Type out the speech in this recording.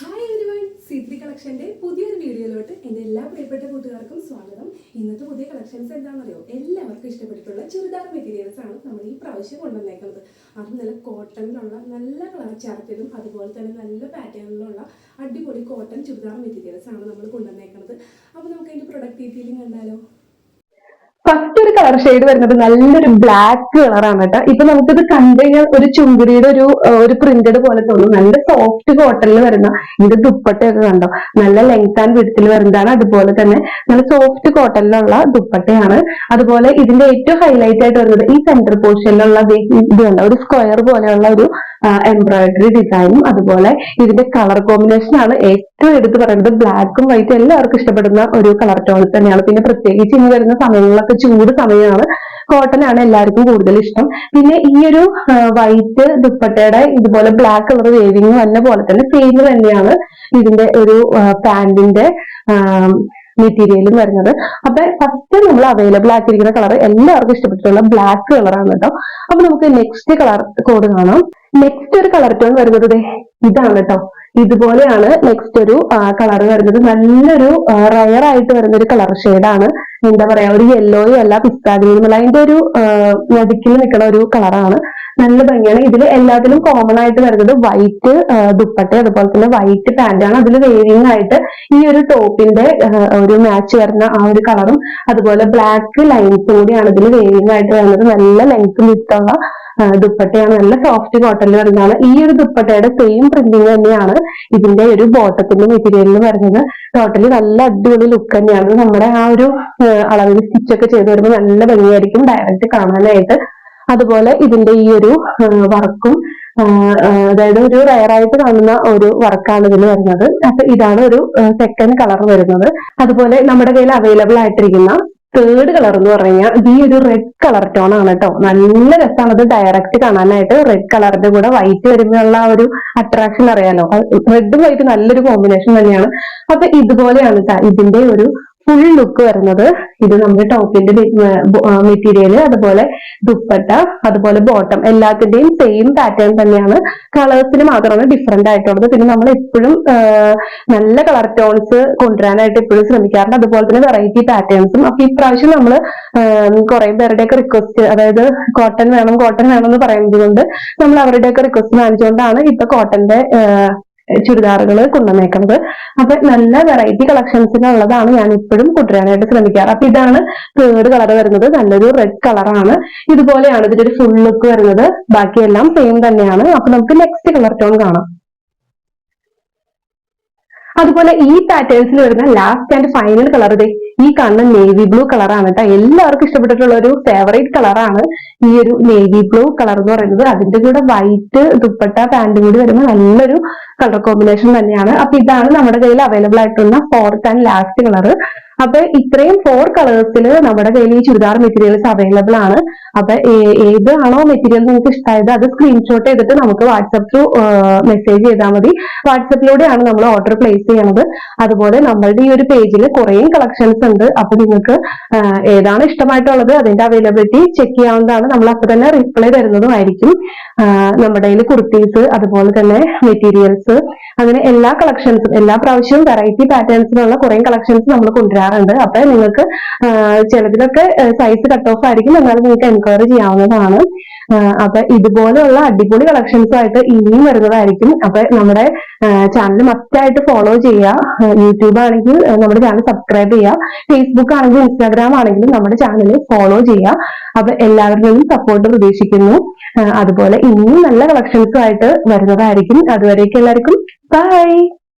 Hi everyone സീത്രി കളക്ഷന്റെ പുതിയൊരു വീഡിയോയിലോട്ട് എന്റെ എല്ലാ പ്രിയപ്പെട്ട കൂട്ടുകാർക്കും സ്വാഗതം. ഇന്നത്തെ പുതിയ കളക്ഷൻസ് എന്താണെന്നറിയോ? എല്ലാവർക്കും ഇഷ്ടപ്പെട്ടിട്ടുള്ള ചുരിദാർ മെറ്റീരിയൽസ് ആണ് നമ്മൾ ഈ പ്രാവശ്യം കൊണ്ടുവന്നേക്കുന്നത്. അത് നല്ല കോട്ടണിലുള്ള നല്ല കളർ ചാർട്ടിലും അതുപോലെ തന്നെ നല്ല പാറ്റേണിലുള്ള അടിപൊളി കോട്ടൺ ചുരിദാർ മെറ്റീരിയൽസ് ആണ് നമ്മൾ കൊണ്ടുവന്നേക്കുന്നത്. അപ്പോൾ നമുക്ക് അതിന്റെ പ്രൊഡക്റ്റ് ഡീറ്റെയിലും കണ്ടാലോ? ഫസ്റ്റ് ഒരു കളർ ഷെയ്ഡ് വരുന്നത് നല്ലൊരു ബ്ലാക്ക് കളറാണ് കേട്ടോ. ഇപ്പൊ നമുക്കിത് കണ്ടു കഴിഞ്ഞാൽ ഒരു ചുങ്കുരിയുടെ ഒരു ഒരു പ്രിന്റഡ് പോലെ തോന്നും. നല്ല സോഫ്റ്റ് കോട്ടണിൽ വരുന്ന ഇതിന്റെ ദുപ്പട്ടയൊക്കെ കണ്ടോ? നല്ല ലെങ്ത് ആൻഡ് വിടത്തിൽ വരുന്നതാണ്. അതുപോലെ തന്നെ നല്ല സോഫ്റ്റ് കോട്ടണിലുള്ള ദുപ്പട്ടയാണ്. അതുപോലെ ഇതിന്റെ ഏറ്റവും ഹൈലൈറ്റ് ആയിട്ട് വരുന്നത് ഈ സെന്റർ പോർഷനിലുള്ള ഇത് കണ്ടോ? ഒരു സ്ക്വയർ പോലെയുള്ള ഒരു എംബ്രോയിഡറി ഡിസൈനും അതുപോലെ ഇതിന്റെ കളർ കോമ്പിനേഷൻ ആണ്. ഏറ്റവും എടുത്ത് പറയുന്നത് ബ്ലാക്കും വൈറ്റും എല്ലാവർക്കും ഇഷ്ടപ്പെടുന്ന ഒരു കളർ ടോൺ തന്നെയാണ്. പിന്നെ പ്രത്യേകിച്ച് ഇനി വരുന്ന സമയങ്ങളിലൊക്കെ ചൂട് സമയമാണ്. കോട്ടൺ ആണ് എല്ലാവർക്കും കൂടുതൽ ഇഷ്ടം. പിന്നെ ഈ ഒരു വൈറ്റ് ദുപ്പട്ടയുടെ ഇതുപോലെ ബ്ലാക്ക് കളർ വേവിങ് വന്ന പോലെ തന്നെ സെയിം തന്നെയാണ് ഇതിന്റെ ഒരു പാന്റിന്റെ മെറ്റീരിയലും വരുന്നത്. അപ്പൊ ഫസ്റ്റ് നമ്മൾ അവൈലബിൾ ആക്കിയിരിക്കുന്ന കളർ എല്ലാവർക്കും ഇഷ്ടപ്പെട്ടിട്ടുള്ള ബ്ലാക്ക് കളറാണ് കേട്ടോ. അപ്പൊ നമുക്ക് നെക്സ്റ്റ് കളർ കോഡ് കാണാം. നെക്സ്റ്റ് ഒരു കളർ ടോൺ വരുന്നത് ഇതാണ് കേട്ടോ ഇതുപോലെയാണ് നെക്സ്റ്റ് ഒരു കളർ വരുന്നത്. നല്ലൊരു റയർ ആയിട്ട് വരുന്ന ഒരു കളർ ഷെയ്ഡാണ് എന്താ പറയാ ഒരു യെല്ലോയും അല്ല പിസ്താഗ്രീനും അല്ല അതിന്റെ ഒരു നടുക്കിൽ നിൽക്കുന്ന ഒരു കളറാണ് നല്ല ഭംഗിയാണ്. ഇതിൽ എല്ലാത്തിലും കോമൺ ആയിട്ട് വരുന്നത് വൈറ്റ് ദുപ്പട്ട അതുപോലെ തന്നെ വൈറ്റ് പാന്റാണ് അതിൽ വേവിങ് ആയിട്ട് ഈ ഒരു ടോപ്പിന്റെ ഒരു മാച്ച് വരുന്ന ആ ഒരു കളറും അതുപോലെ ബ്ലാക്ക് ലൈൻസും കൂടിയാണ് ഇതിൽ വേവിങ് ആയിട്ട് വരുന്നത്. നല്ല ലെങ്ത് വിട്ടുള്ള ദുപ്പട്ടയാണ്. നല്ല സോഫ്റ്റ് കോട്ടണിൽ വരുന്നതാണ്. ഈ ഒരു ദുപ്പട്ടയുടെ സെയിം പ്രിന്റിങ് തന്നെയാണ് ഇതിന്റെ ഒരു ബോട്ടത്തിന്റെ മെറ്റീരിയലിൽ വരുന്നത്. ടോട്ടലി നല്ല അടിപൊളി ലുക്ക് തന്നെയാണ്. നമ്മുടെ ആ ഒരു അളവിൽ സ്റ്റിച്ചൊക്കെ ചെയ്ത് വരുമ്പോൾ നല്ല ഭംഗിയായിരിക്കും ഡയറക്റ്റ് കാണാനായിട്ട്. അതുപോലെ ഇതിന്റെ ഈ ഒരു വർക്കും അതായത് ഒരു റയറായിട്ട് കാണുന്ന ഒരു വർക്കാണ് ഇതിൽ വരുന്നത്. അപ്പൊ ഇതാണ് ഒരു സെക്കൻഡ് കളർ വരുന്നത്. അതുപോലെ നമ്മുടെ കയ്യിൽ അവൈലബിൾ ആയിട്ടിരിക്കുന്ന തേർഡ് കളർ എന്ന് പറഞ്ഞു കഴിഞ്ഞാൽ ഈ ഒരു റെഡ് കളർ ടോൺ ആണ് കേട്ടോ നല്ല രസമാണ് അത് ഡയറക്റ്റ് കാണാനായിട്ട്. റെഡ് കളറിന്റെ കൂടെ വൈറ്റ് വരുമ്പോഴുള്ള ഒരു അട്രാക്ഷൻ അറിയാലോ. റെഡും വൈറ്റ് നല്ലൊരു കോമ്പിനേഷൻ തന്നെയാണ്. അപ്പൊ ഇതുപോലെയാണ് ഇതിന്റെ ഒരു ഫുൾ ലുക്ക് വരുന്നത് ഇത് നമ്മുടെ ടോപ്പിന്റെ മെറ്റീരിയൽ അതുപോലെ ദുപ്പട്ട അതുപോലെ ബോട്ടം എല്ലാത്തിന്റെയും സെയിം പാറ്റേൺ തന്നെയാണ്. കളേഴ്സിന് മാത്രമാണ് ഡിഫറെന്റ് ആയിട്ടുള്ളത്. പിന്നെ നമ്മൾ എപ്പോഴും നല്ല കളർ ടോൺസ് കൊണ്ടുവരാനായിട്ട് എപ്പോഴും ശ്രമിക്കാറുണ്ട്. അതുപോലെ തന്നെ വെറൈറ്റി പാറ്റേൺസും അപ്പൊ ഇപ്രാവശ്യം നമ്മൾ കുറെ പേരുടെയൊക്കെ റിക്വസ്റ്റ് അതായത് കോട്ടൺ വേണം കോട്ടൺ വേണം എന്ന് പറയുന്നത് കൊണ്ട് നമ്മൾ അവരുടെയൊക്കെ റിക്വസ്റ്റ് മാനിച്ചുകൊണ്ടാണ് ഇപ്പൊ കോട്ടന്റെ ചുരിദാറുകൾ കൊണ്ടുവന്നേക്കുന്നത്. അപ്പൊ നല്ല വെറൈറ്റി കളക്ഷൻസിനുള്ളതാണ് ഞാൻ ഇപ്പോഴും കൊണ്ടുവരാനായിട്ട് ശ്രമിക്കാറ്. അപ്പൊ ഇതാണ് തേർഡ് കളർ വരുന്നത്. നല്ലൊരു റെഡ് കളറാണ് ഇതുപോലെയാണ് ഇതിന്റെ ഒരു ഫുൾ ലുക്ക് വരുന്നത്. ബാക്കിയെല്ലാം സെയിം തന്നെയാണ്. അപ്പൊ നമുക്ക് നെക്സ്റ്റ് കളർ ടോൺ കാണാം. അതുപോലെ ഈ പാറ്റേൺസിൽ വരുന്ന ലാസ്റ്റ് ആൻഡ് ഫൈനൽ കളർ ദേ ഈ കാണുന്ന നേവി ബ്ലൂ കളറാണ് കേട്ടോ എല്ലാവർക്കും ഇഷ്ടപ്പെട്ടിട്ടുള്ള ഒരു ഫേവറേറ്റ് കളറാണ് ഈ ഒരു നേവി ബ്ലൂ കളർ എന്ന് പറയുന്നത്. അതിന്റെ കൂടെ വൈറ്റ് ദുപ്പട്ട പാന്റും കൂടി വരുമ്പോൾ നല്ലൊരു കളർ കോമ്പിനേഷൻ തന്നെയാണ്. അപ്പൊ ഇതാണ് നമ്മുടെ കയ്യിൽ അവൈലബിൾ ആയിട്ടുള്ള ഫോർത്ത് ആൻഡ് ലാസ്റ്റ് കളർ അപ്പൊ ഇത്രയും ഫോർ കളേഴ്സിൽ നമ്മുടെ കയ്യിൽ ഈ ചുരിദാർ മെറ്റീരിയൽസ് അവൈലബിൾ ആണ്. അപ്പൊ ഏത് ആണോ മെറ്റീരിയൽ നിങ്ങൾക്ക് ഇഷ്ടമായത് അത് സ്ക്രീൻഷോട്ട് ചെയ്തിട്ട് നമുക്ക് വാട്സപ്പ് ത്രൂ മെസ്സേജ് ചെയ്താൽ മതി. വാട്സപ്പിലൂടെയാണ് നമ്മൾ ഓർഡർ പ്ലേസ് ചെയ്യണത് അതുപോലെ നമ്മളുടെ ഈ ഒരു പേജിൽ കുറേ കളക്ഷൻസ് ഉണ്ട്. അപ്പൊ നിങ്ങൾക്ക് ഏതാണ് ഇഷ്ടമായിട്ടുള്ളത് അതിന്റെ അവൈലബിലിറ്റി ചെക്ക് ചെയ്യാവുന്നതാണ്. നമ്മൾ അപ്പൊ തന്നെ റിപ്ലൈ തരുന്നതുമായിരിക്കും. നമ്മുടെ കയ്യിൽ കുർത്തീസ് അതുപോലെ തന്നെ മെറ്റീരിയൽസ് അങ്ങനെ എല്ലാ കളക്ഷൻസും എല്ലാ പ്രാവശ്യവും വെറൈറ്റി പാറ്റേൺസിലുള്ള കുറെ കളക്ഷൻസ് നമ്മൾ കൊണ്ടുവരാറുണ്ട്. അപ്പൊ നിങ്ങൾക്ക് ചിലതിലൊക്കെ സൈസ് കട്ട് ഓഫ് ആയിരിക്കും. എന്നാലും നിങ്ങൾക്ക് എൻക്വയറി ചെയ്യാവുന്നതാണ്. അപ്പൊ ഇതുപോലെയുള്ള അടിപൊളി കളക്ഷൻസും ആയിട്ട് ഇനിയും വരുന്നതായിരിക്കും. അപ്പൊ നമ്മുടെ ചാനൽ മസ്റ്റായിട്ട് ഫോളോ ചെയ്യുക. യൂട്യൂബ് ആണെങ്കിൽ നമ്മുടെ ചാനൽ സബ്സ്ക്രൈബ് ചെയ്യുക. ഫേസ്ബുക്ക് ആണെങ്കിലും ഇൻസ്റ്റാഗ്രാം ആണെങ്കിലും നമ്മുടെ ചാനൽ ഫോളോ ചെയ്യുക. അപ്പൊ എല്ലാവരുടെയും സപ്പോർട്ട് പ്രതീക്ഷിക്കുന്നു. അതുപോലെ ഇനിയും നല്ല കളക്ഷൻസും ആയിട്ട് വരുന്നതായിരിക്കും. അതുവരേക്കും എല്ലാവർക്കും. ബൈ